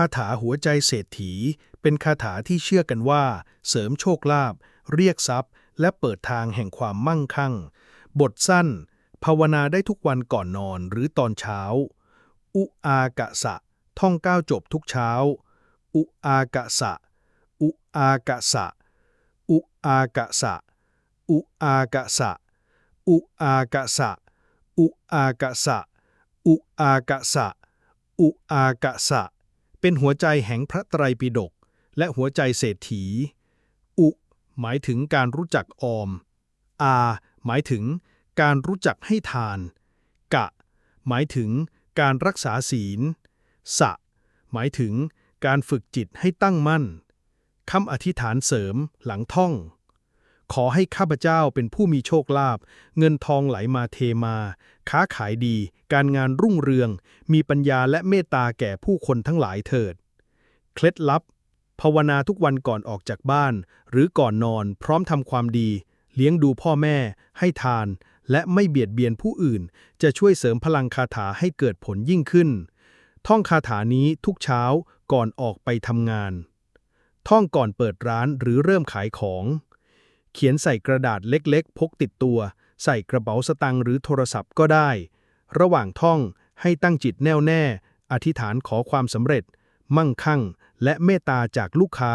คาถาหัวใจเศรษฐี เป็นคาถาที่เชื่อกันว่า เสริมโชคลาภเรียกทรัพย์ และเปิดทางแห่งความมั่งคั่ง บทสั้น ภาวนาได้ทุกวันก่อนนอนหรือตอนเช้า อุอากะสะ ท่องก้าวจบทุกเช้า อุอากะสะ อุอากะสะ อุอากะสะ อุอากะสะ อุอากะสะ อุอากะสะ อุอากะสะอุอากะสะ เป็นหัวใจแห่งพระไตรปิฎกและหัวใจเศรษฐี อุ หมายถึงการรู้จักออม อา หมายถึงการรู้จักให้ทาน กะ หมายถึงการรักษาศีล สะ หมายถึงการฝึกจิตให้ตั้งมั่น คำอธิษฐานเสริมหลังท่อง ขอให้ข้าพเจ้าเป็นผู้มีโชคลาภเงินทองไหลมาเทมา ค้าขายดี การงานรุ่งเรือง มีปัญญาและเมตตาแก่ผู้คนทั้งหลายเถิด เคล็ดลับ ภาวนาทุกวันก่อนออกจากบ้าน หรือก่อนนอนพร้อมทำความดี เลี้ยงดูพ่อแม่ ให้ทาน และไม่เบียดเบียนผู้อื่น จะช่วยเสริมพลังคาถาให้เกิดผลยิ่งขึ้น ท่องคาถานี้ทุกเช้าก่อนออกไปทำงาน ท่องก่อนเปิดร้านหรือเริ่มขายของ เขียนใส่กระดาษเล็กๆ พกติดตัว ใส่กระเป๋าสตางค์หรือโทรศัพท์ก็ได้ ระหว่างท่องให้ตั้งจิตแน่วแน่ อธิษฐานขอความสำเร็จ มั่งคั่ง และเมตตาจากลูกค้า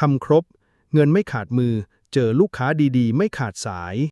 ทำครบ เงินไม่ขาดมือ เจอลูกค้าดีๆ ไม่ขาดสาย